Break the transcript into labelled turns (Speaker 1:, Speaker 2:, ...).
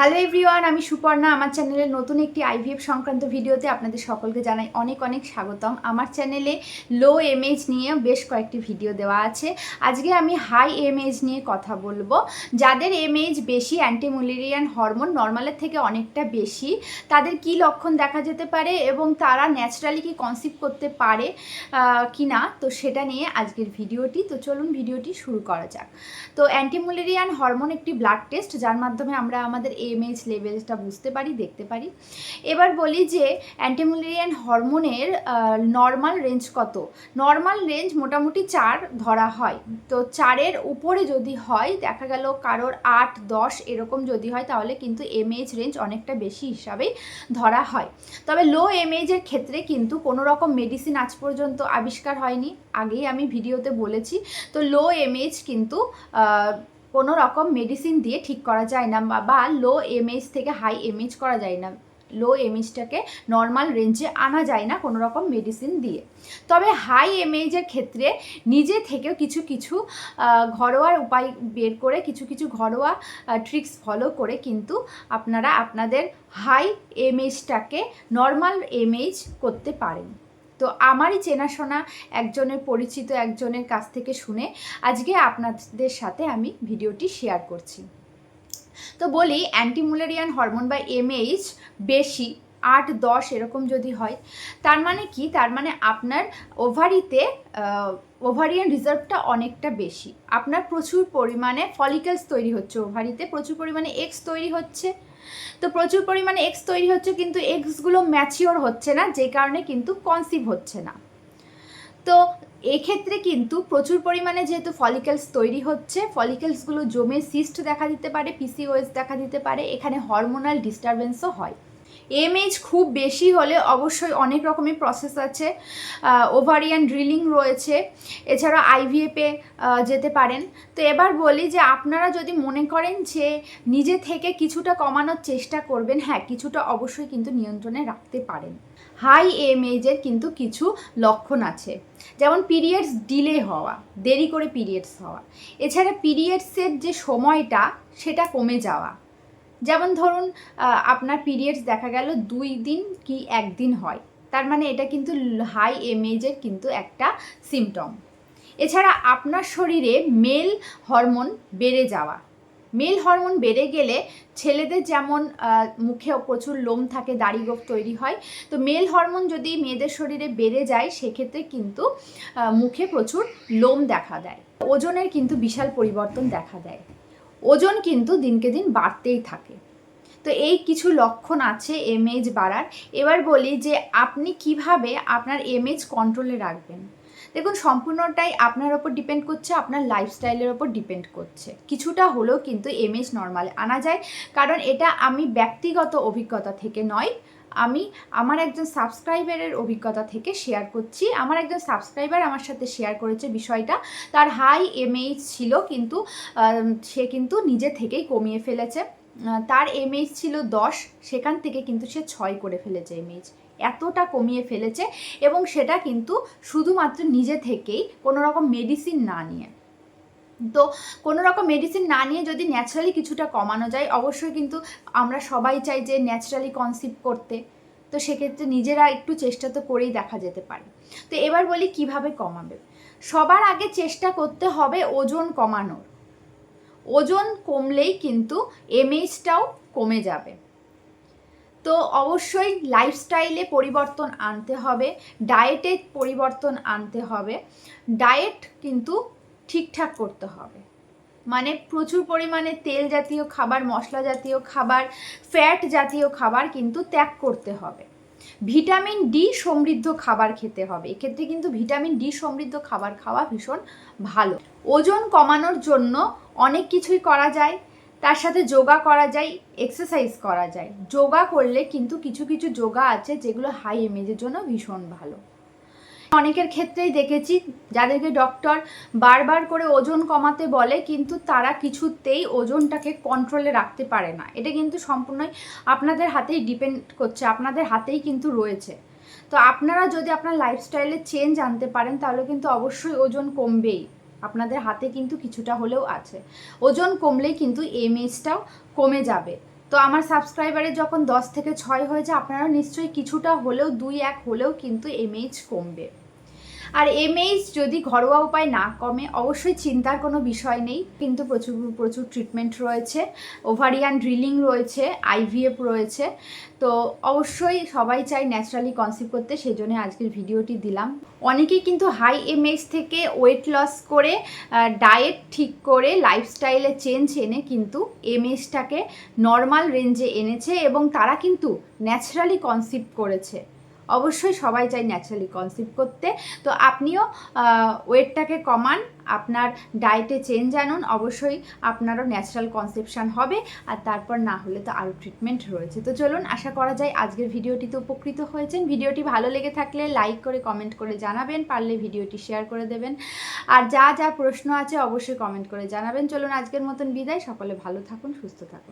Speaker 1: Hello everyone আমি সুপর্ণা। আমার চ্যানেলের নতুন একটি আইভিএফ সংক্রান্ত ভিডিওতে আপনাদের সকলকে জানাই অনেক অনেক স্বাগতম। আমার চ্যানেলে লো এমএজ নিয়ে বেশ কয়েকটি ভিডিও দেওয়া আছে। আজকে আমি হাই এমএজ নিয়ে কথা বলব। যাদের এমএজ বেশি অ্যান্টিমুলেরিয়ান হরমোন নর্মালের থেকে অনেকটা বেশি, তাদের কি লক্ষণ দেখা যেতে পারে এবং তারা ন্যাচারালি কি কনসিভ করতে পারে কি না তো সেটা নিয়ে আজকের ভিডিওটি। তো চলুন ভিডিওটি শুরু করা যাক। তো অ্যান্টিমুলেরিয়ান হরমোন একটি ব্লাড টেস্ট যার মাধ্যমে আমরা আমাদের এমএইচ লেভেলটা বুঝতে পারি, দেখতে পারি। এবার বলি যে অ্যান্টিমুলেরিয়ান হরমোনের নর্মাল রেঞ্জ কত? নর্মাল রেঞ্জ মোটামুটি চার ধরা হয়। তো চারের উপরে যদি হয়, দেখা গেল কারোর আট, দশ এরকম যদি হয়, তাহলে কিন্তু এমএইচ রেঞ্জ অনেকটা বেশি হিসাবেই ধরা হয়। তবে লো এমএইচের ক্ষেত্রে কিন্তু কোনো রকম মেডিসিন আজ পর্যন্ত আবিষ্কার হয়নি। আগেই আমি ভিডিওতে বলেছি। তো লো এমএইচ কিন্তু কোনো রকম মেডিসিন দিয়ে ঠিক করা যায় না বা- লো এমএইচ থেকে হাই এমএইচ করা যায় না। লো এমএইচটাকে নর্মাল রেঞ্জে আনা যায় না কোনো রকম মেডিসিন দিয়ে। তবে হাই এমএইচের ক্ষেত্রে নিজে থেকেও কিছু কিছু ঘরোয়া উপায় বের করে কিছু কিছু ঘরোয়া ট্রিক্স ফলো করে কিন্তু আপনারা আপনাদের হাই এমএইচটাকে নর্মাল এমএইচ করতে পারেন। তো আমারই চেনাশোনা একজনের পরিচিত একজনের কাছ থেকে শুনে আজকে আপনাদের সাথে আমি ভিডিওটি শেয়ার করছি। তো বলি অ্যান্টিমুলেরিয়ান হরমোন বা এমএইচ বেশি, আট, দশ এরকম যদি হয়, তার মানে কি? তার মানে আপনার ওভারিতে ওভারিয়ান রিজার্ভটা অনেকটা বেশি। আপনার প্রচুর পরিমাণে ফলিকেলস তৈরি হচ্ছে ওভারিতে প্রচুর পরিমাণে এক্স তৈরি হচ্ছে। তো প্রচুর পরিমাণে এক্স তৈরি হচ্ছে, কিন্তু এক্সগুলো ম্যাচিওর হচ্ছে না যে কারণে কিন্তু কনসিভ হচ্ছে না। তো এক্ষেত্রে কিন্তু প্রচুর পরিমাণে যেহেতু ফলিকেলস তৈরি হচ্ছে ফলিকেলসগুলো জমে সিস্ট দেখা দিতে পারে পিসিওএস দেখা দিতে পারে, এখানে হরমোনাল ডিস্টারবেন্সও হয়। এমএইচ খুব বেশি হলে অবশ্যই অনেক রকমের প্রসেস আছে। ওভারিয়ান ড্রিলিং রয়েছে। এছাড়া আইভিএফে যেতে পারেন। তো এবার বলি যে আপনারা যদি মনে করেন যে নিজে থেকে কিছুটা কমানোর চেষ্টা করবেন হ্যাঁ কিছুটা অবশ্যই কিন্তু নিয়ন্ত্রণে রাখতে পারেন। হাই এমএইজের কিন্তু কিছু লক্ষণ আছে। যেমন পিরিয়ডস ডিলে হওয়া, দেরি করে পিরিয়ডস হওয়া। এছাড়া পিরিয়ডসের যে সময়টা, সেটা কমে যাওয়া। যেমন ধরুন আপনার পিরিয়ডস দেখা গেল দুই দিন কি একদিন হয়। তার মানে এটা কিন্তু হাই এমএজের কিন্তু একটা সিমটম এছাড়া আপনার শরীরে মেল হরমোন বেড়ে যাওয়া। মেল হরমোন বেড়ে গেলে ছেলেদের যেমন মুখে প্রচুর লোম থাকে, দাড়ি গোফ তৈরি হয়, তো মেল হরমোন যদি মেয়েদের শরীরে বেড়ে যায়, সেক্ষেত্রে কিন্তু মুখে প্রচুর লোম দেখা দেয়। ওজনের কিন্তু বিশাল পরিবর্তন দেখা দেয়। ওজন কিন্তু দিনকে দিন বাড়তেই থাকে। তো এই কিছু লক্ষণ আছে এমএজ বাড়ার। এবার বলি যে আপনি কীভাবে আপনার এমএজ কন্ট্রোলে রাখবেন। দেখুন, সম্পূর্ণটাই আপনার ওপর ডিপেন্ড করছে, আপনার লাইফস্টাইলের ওপর ডিপেন্ড করছে। কিছুটা হলেও কিন্তু এমএজ নর্মাল আনা যায়। কারণ এটা আমি ব্যক্তিগত অভিজ্ঞতা থেকে নয় আমি আমার একজন সাবস্ক্রাইবারের অভিজ্ঞতা থেকে শেয়ার করছি। আমার একজন সাবস্ক্রাইবার আমার সাথে শেয়ার করেছে বিষয়টা। তার হাই এমএইচ ছিল কিন্তু সে কিন্তু নিজে থেকেই কমিয়ে ফেলেছে। তার এমএইচ ছিল দশ, সেখান থেকে কিন্তু সে ছয় করে ফেলেছে এমএইচ এতটা কমিয়ে ফেলেছে এবং সেটা কিন্তু শুধুমাত্র নিজে থেকেই কোনো রকম মেডিসিন না নিয়ে। তো কোনো রকম মেডিসিন না নিয়ে যদি ন্যাচারালি কিছুটা কমানো যায়, অবশ্যই কিন্তু আমরা সবাই চাই যে ন্যাচারালি কনসিভ করতে। তো সেক্ষেত্রে নিজেরা একটু চেষ্টা তো করেই দেখা যেতে পারে। তো এবার বলি কীভাবে কমাবে? সবার আগে চেষ্টা করতে হবে ওজন কমানোর। ওজন কমলেই কিন্তু এমএইচটাও কমে যাবে। তো অবশ্যই লাইফস্টাইলে পরিবর্তন আনতে হবে ডায়েটে পরিবর্তন আনতে হবে। ডায়েট কিন্তু ঠিকঠাক করতে হবে। মানে প্রচুর পরিমাণে তেল জাতীয় খাবার, মশলা জাতীয় খাবার ফ্যাট জাতীয় খাবার কিন্তু ত্যাগ করতে হবে। ভিটামিন ডি সমৃদ্ধ খাবার খেতে হবে। এক্ষেত্রে কিন্তু ভিটামিন ডি সমৃদ্ধ খাবার খাওয়া ভীষণ ভালো। ওজন কমানোর জন্য অনেক কিছুই করা যায়। তার সাথে যোগা করা যায় এক্সারসাইজ করা যায়। যোগা করলে কিন্তু কিছু কিছু যোগা আছে যেগুলো হাই এমেজের জন্য ভীষণ ভালো। অনেকের ক্ষেত্রেই দেখেছি, যাদেরকে ডক্টর বারবার করে ওজন কমাতে বলে, কিন্তু তারা কিছুতেই ওজনটাকে কন্ট্রোলে রাখতে পারে না। এটা কিন্তু সম্পূর্ণই আপনাদের হাতেই ডিপেন্ড করছে, আপনাদের হাতেই কিন্তু রয়েছে। তো আপনারা যদি আপনার লাইফস্টাইলে চেঞ্জ আনতে পারেন, তাহলে কিন্তু অবশ্যই ওজন কমবেই। আপনাদের হাতে কিন্তু কিছুটা হলেও আছে। ওজন কমলেই কিন্তু এমএজটাও কমে যাবে। তো আমার সাবস্ক্রাইবারের যখন দশ থেকে ছয় হয়ে যায় আপনারা নিশ্চয়ই কিছুটা হলেও, দুই এক হলেও কিন্তু এমএইচ কমবে। আর এমএইচ যদি ঘরোয়া উপায় না কমে, অবশ্যই চিন্তার কোনো বিষয় নেই। কিন্তু প্রচুর প্রচুর ট্রিটমেন্ট রয়েছে। ওভারিয়ান ড্রিলিং রয়েছে আইভিএফ রয়েছে। তো অবশ্যই সবাই চাই ন্যাচারালি কনসিভ করতে সেই জন্য আজকের ভিডিওটি দিলাম। অনেকেই কিন্তু হাই এমএইচ থেকে ওয়েট লস করে ডায়েট ঠিক করে লাইফস্টাইলে চেঞ্জ এনে কিন্তু এমএইচটাকে নর্মাল রেঞ্জে এনেছে এবং তারা কিন্তু ন্যাচারালি কনসিভ করেছে। অবশ্যই সবাই চাই ন্যাচারালি কনসিভ করতে। তো আপনিও ওয়েটটাকে কমান, আপনার ডায়েটে চেঞ্জ আনুন, অবশ্যই আপনারও ন্যাচারাল কনসেপশন হবে, আর তারপর না হলে তো আরও ট্রিটমেন্ট রয়েছে। তো চলুন, আশা করা যায় আজকের ভিডিওটিতে উপকৃত হয়েছেন। ভিডিওটি ভালো লেগে থাকলে লাইক করে কমেন্ট করে জানাবেন, পারলে ভিডিওটি শেয়ার করে দেবেন। আর যা যা প্রশ্ন আছে অবশ্যই কমেন্ট করে জানাবেন। চলুন, আজকের মতন বিদায়। সকলে ভালো থাকুন, সুস্থ থাকুন।